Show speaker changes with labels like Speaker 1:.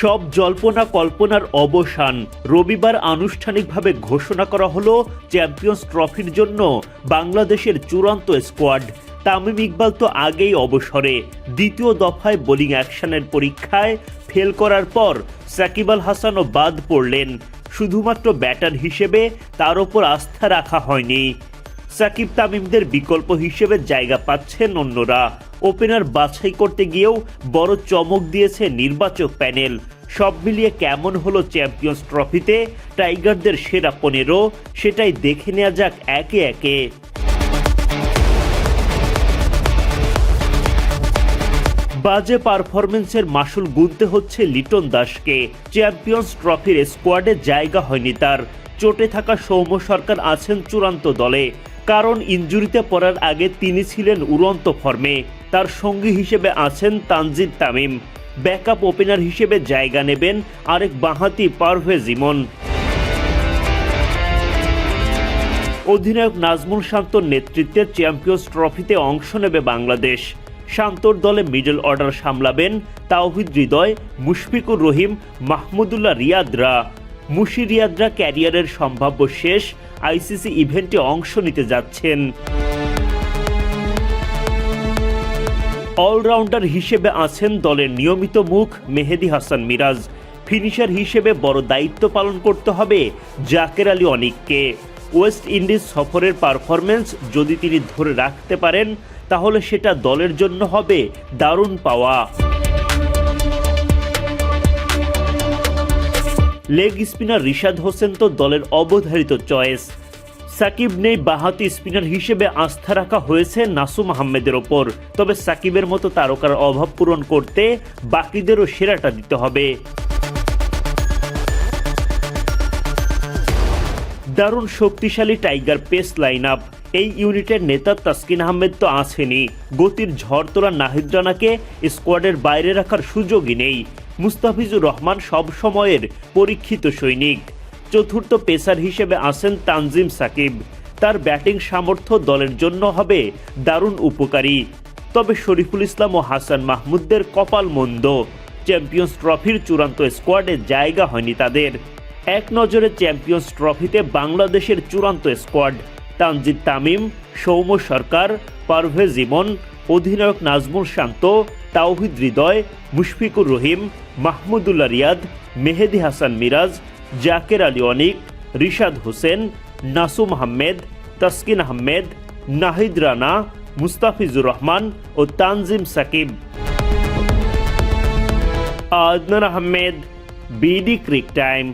Speaker 1: সব জল্পনা কল্পনার অবসান। রবিবার আনুষ্ঠানিকভাবে ঘোষণা করা হলো চ্যাম্পিয়ন্স ট্রফির জন্য বাংলাদেশের চূড়ান্ত স্কোয়াড। তামিম ইকবাল তো আগেই অবসরে। দ্বিতীয় দফায় বোলিং অ্যাকশনের পরীক্ষায় ফেল করার পর সাকিব আল হাসানও বাদ পড়লেন। শুধুমাত্র ব্যাটার হিসেবে তার ওপর আস্থা রাখা হয়নি। সাকিব তামিমদের বিকল্প হিসেবে জায়গা পাচ্ছেন অন্যরা। ওপেনার বাছাই করতে গিয়েও বড় চমক দিয়েছে নির্বাচক প্যানেল। সব মিলিয়ে কেমন হলো চ্যাম্পিয়ন্স ট্রফিতে? টাইগারদের সেরা পনেরো, সেটাই দেখে নেওয়া যাক একে একে। বাজে পারফরমেন্সের মাসুল গুনতে হচ্ছে লিটন দাসকে। চ্যাম্পিয়ন্স ট্রফির স্কোয়াডে জায়গা হয়নি তার। চোটে থাকা সৌম্য সরকার আছেন চূড়ান্ত দলে। কারণ ইঞ্জুরিতে পড়ার আগে তিনি ছিলেন উড়ন্ত ফর্মে। তার সঙ্গী হিসেবে আছেন তানজিদ তামিম। ব্যাকআপ ওপেনার হিসেবে জায়গা নেবেন আরেক বাঁহাতি পারভেজ ইমন। অধিনায়ক নাজমুল শান্তর নেতৃত্বে চ্যাম্পিয়ন্স ট্রফিতে অংশ নেবে বাংলাদেশ। শান্তর দলে মিডল অর্ডার সামলাবেন তাওহিদ হৃদয়, মুশফিকুর রহিম, মাহমুদুল্লাহ রিয়াদরা মুশি রিয়াদরা ক্যারিয়ারের সম্ভাব্য শেষ আইসিসি ইভেন্টে অংশ নিতে যাচ্ছেন। অলরাউন্ডার হিসেবে আছেন দলের নিয়মিত মুখ মেহেদি হাসান মিরাজ। ফিনিশার হিসেবে বড় দায়িত্ব পালন করতে হবে জাকের আলী অনিককে। ওয়েস্ট ইন্ডিজ সফরের পারফরমেন্স যদি তিনি ধরে রাখতে পারেন, তাহলে সেটা দলের জন্য হবে দারুণ পাওয়া। লেগ স্পিনার রিশাদ হোসেন তো দলের অবধারিত চয়েস। সাকিব নেই বাহাতি স্পিনার হিসেবে আস্থা রাখা হয়েছে নাসুম আহমেদের ওপর। তবে সাকিবের মতো তারকার অভাব পূরণ করতে বাকিদেরও সেরাটা দিতে হবে। দারুণ শক্তিশালী টাইগার পেস লাইন আপ এই ইউনিটের নেতা তাসকিন আহমেদ তো আছেনই। গতির ঝড় তোলা নাহিদ রানাকে স্কোয়াডের বাইরে রাখার সুযোগই নেই। মুস্তাফিজুর রহমান সব সময়ের পরীক্ষিত সৈনিক। চতুর্থ পেসার হিসেবে আছেন তানজিম সাকিব। তার ব্যাটিং সামর্থ্য দলের জন্য হবে দারুণ উপকারী। তবে শরীফুল ইসলাম ও হাসান মাহমুদদের কপাল মন্দ। চ্যাম্পিয়ন্স ট্রফির চূড়ান্ত স্কোয়াডে জায়গা হয়নি তাদের। এক নজরে চ্যাম্পিয়ন্স ট্রফিতে বাংলাদেশের চূড়ান্ত স্কোয়াড তানজিদ তামিম, সৌম্য সরকার, পারভেজ ইমন, অধিনায়ক নাজমুল শান্ত, তাওহিদ হৃদয়, মুশফিকুর রহিম, মাহমুদুল্লাহ রিয়াদ, মেহেদি হাসান মিরাজ, জাকের আলী অনিক, রিশাদ হোসেন, নাসুম আহমেদ, তাসকিন আহমেদ, নাহিদ রানা, মুস্তাফিজুর রহমান ও Tanzim Sakib. Adnan Ahmed, BD cric time.